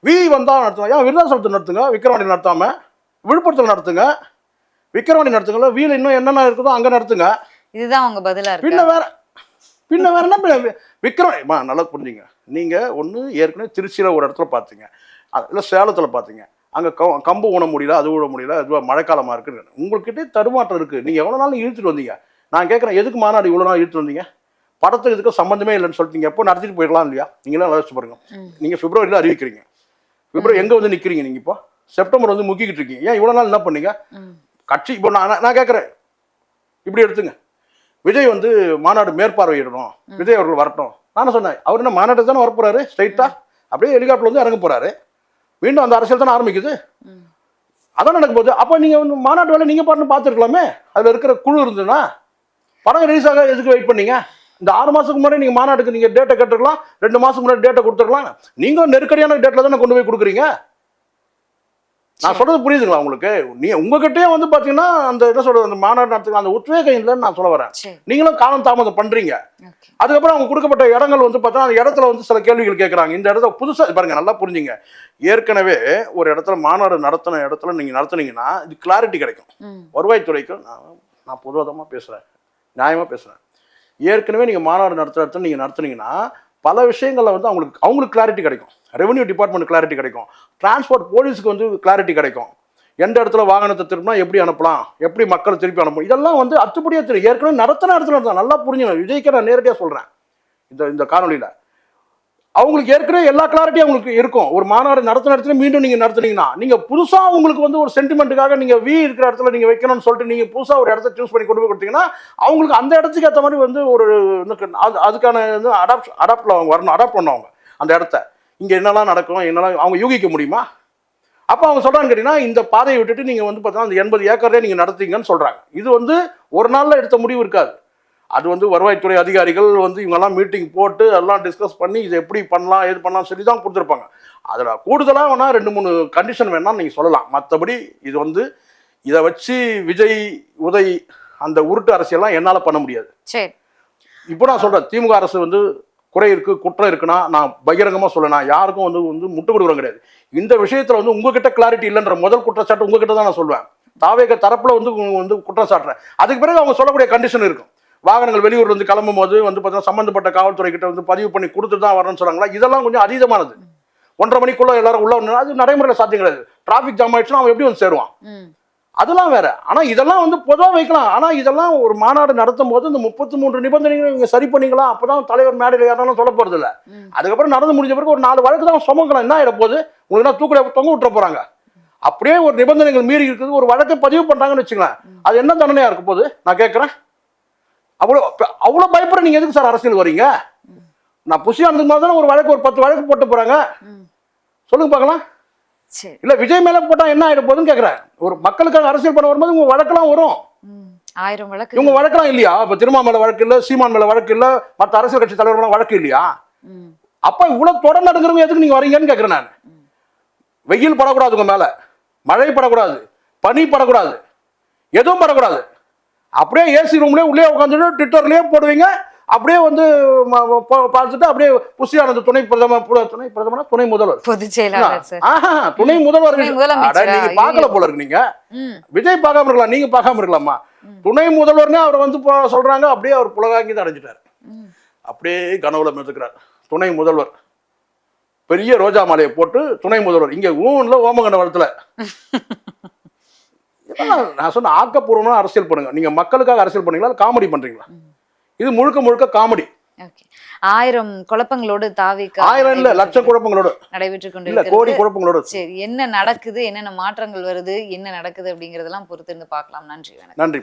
வி வந்தா நடத்துங்க. ஏன் விருதாசலத்தை நடத்துங்க? விக்கிரவாண்டி நடத்தாம விழுப்புரத்தில் நடத்துங்க. விக்கிரவாண்டி நடத்துங்கள வீல இன்னும் என்னென்ன இருக்குதோ அங்க நடத்துங்க. இதுதான் உங்க பதிலா பின்ன வேற பின்ன வேற என்ன பின்ன விக்கிரவாண்டி மா நல்லா புரிஞ்சுங்க. நீங்க ஒண்ணு ஏற்கனவே திருச்சியில ஒரு இடத்துல பார்த்தீங்க இல்ல சேலத்துல பார்த்தீங்க அங்க கம்பு ஊன முடியல அது ஊன முடியல அதுவா மழைக்காலமா இருக்கு உங்கள்கிட்ட தடுமாற்றம் இருக்கு. நீங்க எவ்வளவு நாள் இழுத்துட்டு வந்தீங்க? நான் கேட்கறேன் எதுக்கு மாநாடு இவ்வளவு நாள் இழுத்துட்டு வந்தீங்க? படத்துக்கு இதுக்கு சம்மந்தமே இல்லைன்னு சொல்லிட்டு நீங்க எப்போ நடத்திட்டு போயிடலாம் இல்லையா? நீங்களாம் யோசிச்சு பாருங்க. ம். நீங்க பிப்ரவரியில அறிவிக்கிறீங்க. பிப்ரவரி எங்க வந்து நிக்கிறீங்க நீங்க இப்போ? செப்டம்பர் வந்து முக்கிக்கிட்டு இருக்கீங்க. ஏன் இவ்வளவு நாள் என்ன பண்ணீங்க. கட்சி இப்போ நான் நான் கேட்குறேன் இப்படி எடுத்துங்க. விஜய் வந்து மாநாடு மேற்பார்வையிடணும். விஜய் அவர்கள் வரட்டும். நானும் சொன்னேன்? அவர் என்ன மாநாடு தானே வரப்போறாரு? ஸ்ட்ரைட்டா அப்படியே ஹெலிகாப்டர் வந்து இறங்க போறாரு. மீண்டும் அந்த அரசியல் தானே ஆரம்பிக்குது? அதான் நடக்கும் போது அப்போ நீங்கள் வந்து மாநாட்டு வேலை நீங்கள் பாட்டு பார்த்துருக்கலாமே? அதில் இருக்கிற குழு இருந்ததுன்னா படம் ரிலீஸ் ஆக எதுக்கு வெயிட் பண்ணீங்க? இந்த ஆறு மாதத்துக்கு முன்னாடி நீங்கள் மாநாட்டுக்கு நீங்கள் டேட்டை கட்டுருக்கலாம் ரெண்டு மாதத்துக்கு முன்னாடி டேட்டை கொடுத்துருக்கலாம். நீங்களும் நெருக்கடியான டேட்டில் தானே கொண்டு போய் கொடுக்குறீங்க? நான் சொல்றது புரியுதுங்களா உங்களுக்கு? நீ உங்ககிட்டயே வந்து பாத்தீங்கன்னா அந்த என்ன சொல்றது அந்த மாநாடு நடத்துக்கு அந்த உத்வேகம் இல்லைன்னு நான் சொல்ல வரேன். நீங்களும் காலம் தாமதம் பண்றீங்க. அதுக்கப்புறம் அவங்க கொடுக்கப்பட்ட இடங்கள் வந்து பார்த்தா அந்த இடத்துல வந்து சில கேள்விகள் கேட்குறாங்க இந்த இடத்துல புதுசாக பாருங்க நல்லா புரிஞ்சுங்க. ஏற்கனவே ஒரு இடத்துல மாநாடு நடத்தின இடத்துல நீங்கள் நடத்துனீங்கன்னா இது கிளாரிட்டி கிடைக்கும். ம். வருவாய்த்துறைக்கு நான் நான் பொதுவாதமாக பேசுகிறேன் நியாயமாக பேசுகிறேன் ஏற்கனவே நீங்கள் மாநாடு நடத்துகிற இடத்துல நீங்கள் நடத்துனீங்கன்னா பல விஷயங்களில் வந்து அவங்களுக்கு அவங்களுக்கு கிளாரிட்டி கிடைக்கும். ரெவன்யூ டிபார்ட்மெண்ட் கிளாரிட்டி கிடைக்கும். டிரான்ஸ்போர்ட் போலீஸுக்கு வந்து கிளாரிட்டி கிடைக்கும். எந்த இடத்துல வாகனத்தை திருப்பினா எப்படி அனுப்பலாம்? எப்படி மக்களை திருப்பி அனுப்பணும் இதெல்லாம் வந்து அத்துப்படியாக தெரியும் ஏற்கனவே நடத்தின இடத்துல நடத்தலாம் நல்லா புரிஞ்சுக்கணும் விஜய்க்கு நான் நேரடியாக சொல்கிறேன் இந்த இந்த காணொலியில் அவங்களுக்கு ஏற்கனவே எல்லா கிளாரிட்டியும் அவங்களுக்கு இருக்கும். ஒரு மாநாடு நடத்தின இடத்துல மீண்டும் நீங்கள் நடத்துனீங்கன்னா நீங்கள் புதுசாக உங்களுக்கு வந்து ஒரு சென்டிமெண்ட்டுக்காக நீங்கள் வி இருக்கிற இடத்துல நீங்கள் வைக்கணும்னு சொல்லிட்டு நீங்கள் புதுசாக ஒரு இடத்த சூஸ் பண்ணி கொண்டு போய் கொடுத்தீங்கன்னா அவங்களுக்கு அந்த இடத்துக்கு ஏற்ற மாதிரி வந்து ஒரு அது அதுக்கான வந்து அடாப்ட் அடாப்டில் அவங்க வரணும். அடாப்ட் பண்ணுவாங்க அந்த இடத்த. இங்கே என்னெல்லாம் நடக்கும் என்னெல்லாம் அவங்க யூகிக்க முடியுமா? அப்போ அவங்க சொல்கிறாங்க கேட்டிங்கன்னா இந்த பாதையை விட்டுட்டு நீங்கள் வந்து பார்த்தீங்கன்னா அந்த எண்பது ஏக்கர்லேயே நீங்கள் நடத்துங்கன்னு சொல்கிறாங்க இது வந்து ஒரு நாளில் எடுத்த முடிவு இருக்காது. அது வந்து வருவாய்த்துறை அதிகாரிகள் வந்து இவங்கெல்லாம் மீட்டிங் போட்டு எல்லாம் டிஸ்கஸ் பண்ணி இது எப்படி பண்ணலாம் ஏது பண்ணலாம் சொல்லி தான் கொடுத்துருப்பாங்க. அதில் கூடுதலாக வேணால் ரெண்டு மூணு கண்டிஷன் வேணால் நீங்கள் சொல்லலாம். மற்றபடி இது வந்து இதை வச்சு விஜய் உதய் அந்த உருட்டு அரசியல்லாம் என்னால் பண்ண முடியாது. சரி. இப்போ நான் சொல்கிறேன் திமுக அரசு வந்து குறை இருக்கு குற்றம் இருக்குன்னா நான் பகிரங்கமாக சொல்ல நான் யாருக்கும் வந்து வந்து முட்டு கொடுக்குறோம் கிடையாது. இந்த விஷயத்தில் வந்து உங்ககிட்ட கிளாரிட்டி இல்லைன்ற முதல் குற்றச்சாட்டு உங்ககிட்ட தான் நான் சொல்லுவேன். தாவேக தரப்பில் வந்து வந்து குற்றம் சாட்டுறேன் அதுக்கு பிறகு அவங்க சொல்லக்கூடிய கண்டிஷன் இருக்கும். வாகனங்கள் வெளியூர்ல இருந்து கிளம்பும் போது வந்து பார்த்தீங்கன்னா சம்பந்தப்பட்ட காவல்துறை கிட்ட வந்து பதிவு பண்ணி கொடுத்துட்டு தான் வரணும்னு சொல்றாங்களா? இதெல்லாம் கொஞ்சம் அதீதமானது. ஒன்றரை மணிக்குள்ள எல்லாரும் உள்ள வரணும் அது நடைமுறையில் சாத்தியம் கிடையாது. டிராஃபிக் ஜாம் ஆயிடுச்சுன்னா அவன் எப்படி வந்து சேருவான்? அதெல்லாம் வேற. ஆனா இதெல்லாம் வந்து பொதுவாக வைக்கலாம். ஆனா இதெல்லாம் ஒரு மாநாடு நடத்தும் போது இந்த முப்பத்தி மூன்று நிபந்தனைகள் நீங்க சரி பண்ணிக்கலாம் அப்பதான் தலைவர் மேடையில் யாராலும் சொல்ல போறது இல்ல. அதுக்கப்புறம் நடந்து முடிஞ்ச பிறகு ஒரு நாலு வழக்கு தான் சுமக்கலாம் என்ன ஆயிட போகுது? உங்களுக்கு நான் தூக்கில தொங்க விட்டுற போறாங்க. அப்படியே ஒரு நிபந்தனைகள் மீறி இருக்குது. ஒரு வழக்கை பதிவு பண்றாங்கன்னு வச்சுங்களேன் அது என்ன தண்டனையா இருக்க போகுது? நான் கேட்கறேன் அவ்வளோ அவ்வளோ பயப்பட நீங்க எதுக்கு சார் அரசியல் வரீங்க? நான் புஷியானதுக்கு மாதிரி தானே ஒரு வழக்கு ஒரு பத்து வழக்கு போட்டு போறாங்க. ம். சொல்லுங்க பார்க்கலாம் இல்ல விஜய் மேல போட்டா என்ன ஆயிட போகுதுன்னு கேட்கறேன் ஒரு மக்களுக்காக அரசியல் பண்ண வரும்போது உங்க வழக்கெல்லாம் வரும். ஆயிரம் வழக்கு. இவங்க வழக்கெல்லாம் இல்லையா? இப்ப திருமா மேல வழக்கு இல்ல சீமான் மேல வழக்கு இல்ல மத்த அரசியல் கட்சி தலைவர்கள் வழக்கு இல்லையா? அப்ப இவ்வளவு தொடர் நடுங்கிறவங்க எதுக்கு நீங்க வரீங்கன்னு கேட்கறேன் நான். வெயில் படக்கூடாது உங்க மேல. மழை படக்கூடாது. பனி படக்கூடாது. எதுவும் படக்கூடாது. அப்படியே ஏசி ரூம்லயே உள்ளே உட்காந்துட்டு ட்விட்டர்லயே போடுவீங்க. அப்படியே வந்து பார்த்துட்டு அப்படியே புஷியானது துணை பிரதமர் துணை பிரதமர் துணை முதல்வர். துணை முதல்வர் நீங்க பார்க்கல போல இருக்கு நீங்க. விஜய் பார்க்காம இருக்கலாம் நீங்க பார்க்காம இருக்கலாமா? துணை முதல்வர்னே அவர் வந்து சொல்றாங்க அப்படியே அவர் புலகாங்கி தான் அடைஞ்சிட்டார். அப்படியே கனவுல மிதக்கிறார். துணை முதல்வர். பெரிய ரோஜா மாலையை போட்டு துணை முதல்வர். இங்க ஊன்ல ஓமகண்ட வளத்துல. நான் சொன்ன ஆக்கப்பூர்வமான அரசியல் பண்ணுங்க. நீங்க மக்களுக்காக அரசியல் பண்ணீங்களா காமெடி பண்றீங்களா? இது முழுக்க முழுக்க காமெடி. ஓகே. ஆயிரம் குழப்பங்களோடு தாவிக்க ஆயிரம் இல்ல லட்சம் குழப்பங்களோட. நடைபெற்று இல்ல கொண்டிருக்கிறது கோடி குழப்பங்களோட. சரி என்ன நடக்குது என்னென்ன மாற்றங்கள் வருது என்ன நடக்குது அப்படிங்கறதெல்லாம் பொறுத்து இருந்து பார்க்கலாம். நன்றி வணக்கம். நன்றி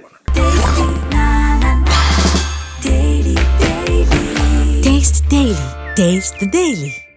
Daily. Taste the Daily.